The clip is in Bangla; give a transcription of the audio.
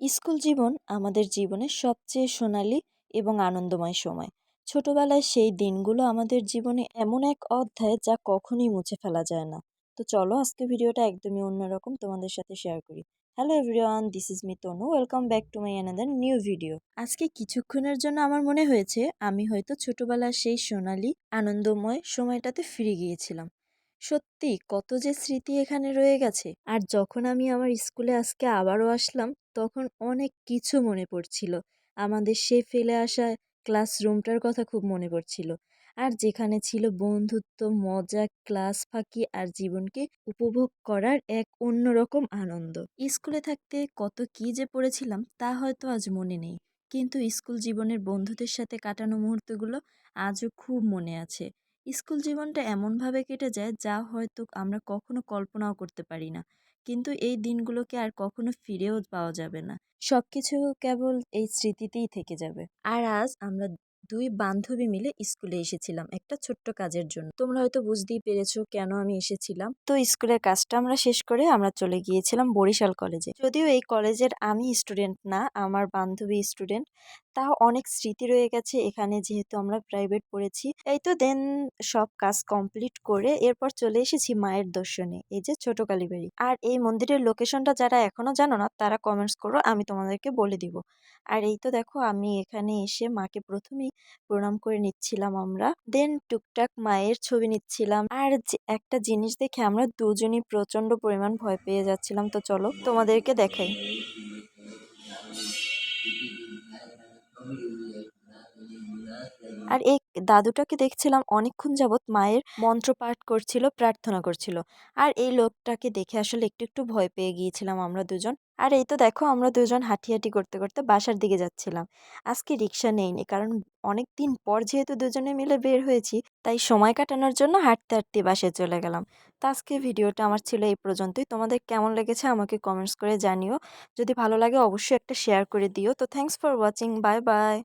স্কুল জীবন আমাদের জীবনের সবচেয়ে সোনালি এবং আনন্দময় সময়। ছোটবেলায় সেই দিনগুলো আমাদের জীবনে এমন এক অধ্যায় যা কখনোই মুছে ফেলা যায় না। তো চলো আজকে ভিডিওটা একদমই অন্যরকম তোমাদের সাথে শেয়ার করি। Hello everyone this is me Tanu welcome back to my another new video আজকে কিছুক্ষণের জন্য আমার মনে হয়েছে আমি হয়তো ছোটবেলার সেই সোনালি, আনন্দময় সময়টাতে ফিরে গিয়েছিলাম। সত্যি, কত যে স্মৃতি এখানে রয়ে গেছে। আর যখন আমি আমার স্কুলে আজকে আবারও আসলাম তখন অনেক কিছু মনে পড়ছিল। আমাদের সে ফেলে আসা ক্লাসরুমটার কথা খুব মনে পড়ছিল। আর যেখানে ছিল বন্ধুত্ব, মজা, ক্লাস ফাঁকি আর জীবনকে উপভোগ করার এক অন্যরকম আনন্দ। স্কুলে থাকতে কত কি যে পড়েছিলাম তা হয়তো আজ মনে নেই। কিন্তু স্কুল জীবনের বন্ধুদের সাথে কাটানো মুহূর্তগুলো আজও খুব মনে আছে। স্কুল জীবনটা এমনভাবে কেটে যায়, যা হয়তো আমরা কখনো কল্পনাও করতে পারি না। কিন্তু এই দিনগুলোকে আর কখনো ফিরেও পাওয়া যাবে না। সব কিছু কেবল এই স্মৃতিতেই থেকে যাবে। আর আজ আমরা দুই বান্ধবী মিলে স্কুলে এসেছিলাম, একটা ছোট্ট কাজের জন্য। তোমরা হয়তো বুঝতেই পেরেছ কেন আমি এসেছিলাম। তো স্কুলের কাজটা আমরা শেষ করে আমরা চলে গিয়েছিলাম বরিশাল কলেজে। যদিও এই কলেজের আমি স্টুডেন্ট না, আমার বান্ধবী স্টুডেন্ট, তাও অনেক স্মৃতি রয়ে গেছে এখানে যেহেতু আমরা প্রাইভেট পড়েছি। এই তো দেন সব কাজ কমপ্লিট করে এরপর চলে এসেছি মায়ের দর্শনে, এই যে ছোট কালীবাড়ি। আর এই মন্দিরের লোকেশনটা যারা এখনও জানো না, তারা কমেন্টস করো, আমি তোমাদেরকে বলে দিব। আর এই তো দেখো, আমি এখানে এসে মাকে প্রথমেই প্রণাম করে নিচ্ছিলাম আমরা। দেন টুকটাক মায়ের ছবি নিচ্ছিলাম। আর একটা জিনিস দেখে আমরা দুজনই প্রচণ্ড পরিমাণ ভয় পেয়ে যাচ্ছিলাম। তো চলো তোমাদেরকে দেখাই। আর এই দাদুটাকে দেখছিলাম অনেকক্ষণ যাবৎ মায়ের মন্ত্র পাঠ করছিল, প্রার্থনা করছিল। আর এই লোকটাকে দেখে আসলে একটু একটু ভয় পেয়ে গিয়েছিলাম আমরা দুজন। আর এই তো দেখো আমরা দুজন হাঁটি হাঁটি করতে করতে বাসার দিকে যাচ্ছিলাম। আজকে রিক্সা নেইনি কারণ অনেক দিন পর যেহেতু দুজনে মিলে বের হয়েছি, তাই সময় কাটানোর জন্য হাঁটতে হাঁটতে বাসায় চলে গেলাম। তো আজকে ভিডিওটা আমার ছিল এই পর্যন্তই। তোমাদের কেমন লেগেছে আমাকে কমেন্টস করে জানিও। যদি ভালো লাগে অবশ্যই একটা শেয়ার করে দিও। তো thanks for watching bye bye